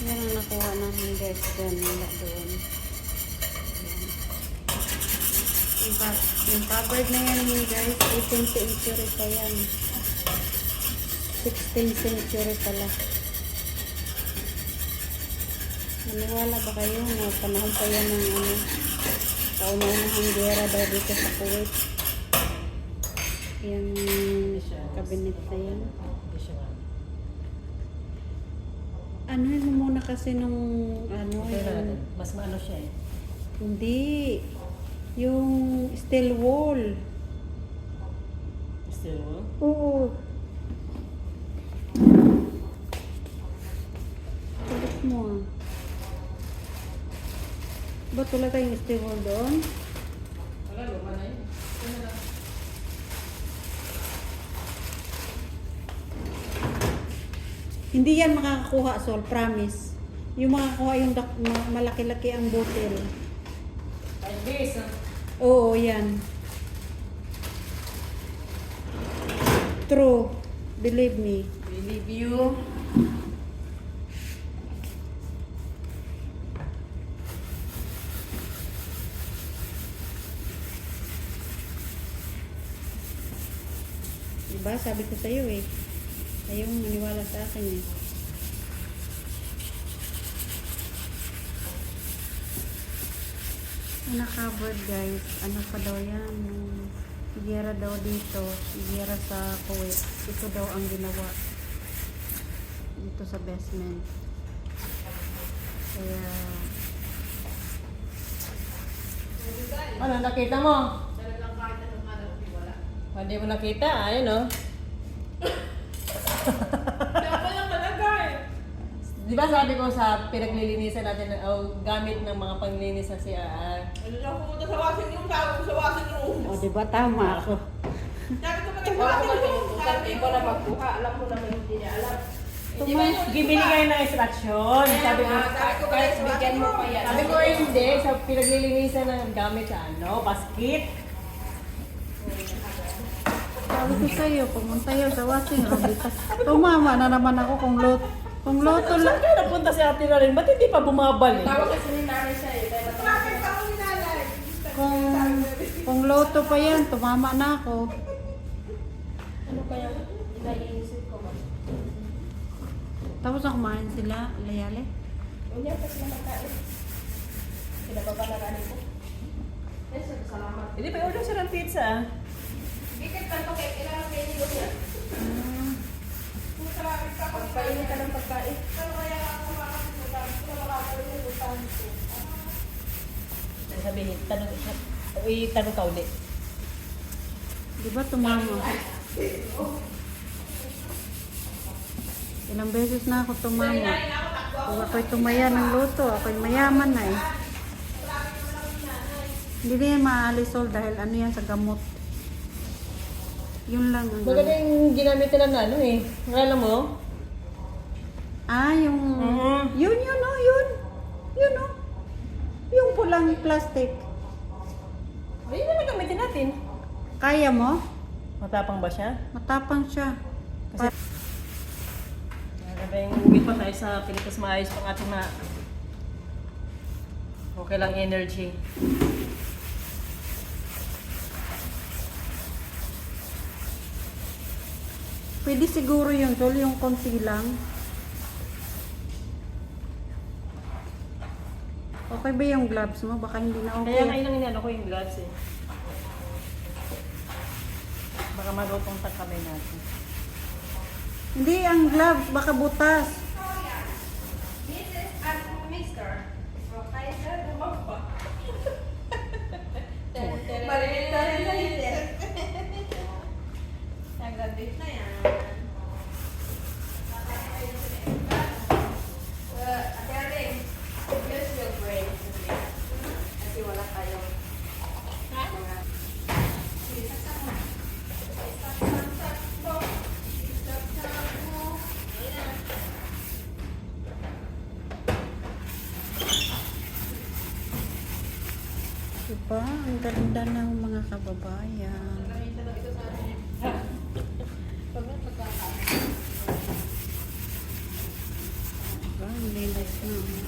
Yan ang nakuha namin guys. Yan, wala doon. Yung, yung covered na yan yun guys, 18th century pa yan. 16th century pala. Naniwala ba kayo na panahon pa yan ng ano, kauna-unahang gera daw dito sa Kuwait. Yung cabinet na yan. Ano mo muna kasi nung ano, yung, Mas maano siya eh. hindi, yung steel wall. Still mo? Oo. Tulit mo ah. Ba't wala tayong steel wall doon? Wala, luma na yun. Hindi yan makakakuha, Sol, promise. Yung makakakuha yung malaki-laki ang butil. Ay, this. ah. Oo, yan. True. Believe me. Believe you. Diba? Sabi ko sa'yo eh. Ayaw mong maniwala sa akin eh. Nakaboard guys, ano pa daw yan? Yung Higera daw dito, higera sa Kuwait. Ito daw ang ginawa. Dito sa basement. Kaya, Ano, nakita mo? Hindi mo nakita, ayun oh. Di ba sabi ko sa pinaglilinisan natin, oh, gamit ng mga panglilinis na si ah, Ano na pumunta sa washing room, tawag ko sa washing room. o diba tama ako? Sabi ko pa sa washing room. Sabi ko na magkuha, alam mo naman hindi niya alam. Ba yun? Gibinigay ng instruction. Sabi ko, Sabi ko kahit bigyan mo pa yan. sabi ko hindi, sa pinaglilinisan ng gamit sa ano, basket. Sabi ko sa'yo, pumunta yun sa washing room. Dito. Tumama na naman ako kung lot. Kung loto Saan lang. kaya napunta si Ate Lorraine? Ba't hindi pa bumabalik? Tawag kasi ni nanay siya eh. Kaya Bakit ako ninalay? Kung, kung loto pa yan, tumama na ako. Ano kaya naiisip ko ba? Tapos na kumain sila, layali. Unya pa sila magkain. Pinababa na ko. Salamat. Hindi pa order siya ng pizza. Bigat pa ito kaya kailangan kayo nilo niya. Pagpainit ka ng pagkain. Pero kaya ako makakasutan. Pero makakasutan yung utang ko. Ano sabihin, tanong siya. Uy, tanong ka ulit. Di ba tumama? Ilang beses na ako tumama. Kung ako'y tumaya ng luto, ako'y mayaman na eh. Hindi na yan maalis all dahil ano yan sa gamot. Yun lang. ang- Maganda yung ginamit nila na ano eh. Alam mo? Ah, yung... Mhm. Yun, yun, oh, yun. Yun, oh. Yung pulang plastic. Ayun na gamitin natin. Kaya mo? Matapang ba siya? Matapang siya. Kasi... Yung uwi pa tayo sa Pilipinas maayos pang ating ma... Okay lang energy. Pwede siguro yun, Sol, yung konti lang. Okay ba yung gloves mo? Baka hindi na Kaya okay. yun ang inano ko yung gloves eh. Baka marutong sa kamay natin. Hindi, ang gloves, baka butas. This is a mixer. So, kaya siya lumagpa. Marinig na rin sa hindi. Nag-graduate na yan. Uh, Ate Aling, use your brain. Kasi wala tayong mga... Sige, saksak mo. Saksak mo. Saksak mo. Ayan. Diba? Ang ganda ng mga kababayan. Diba? Ay, linis na.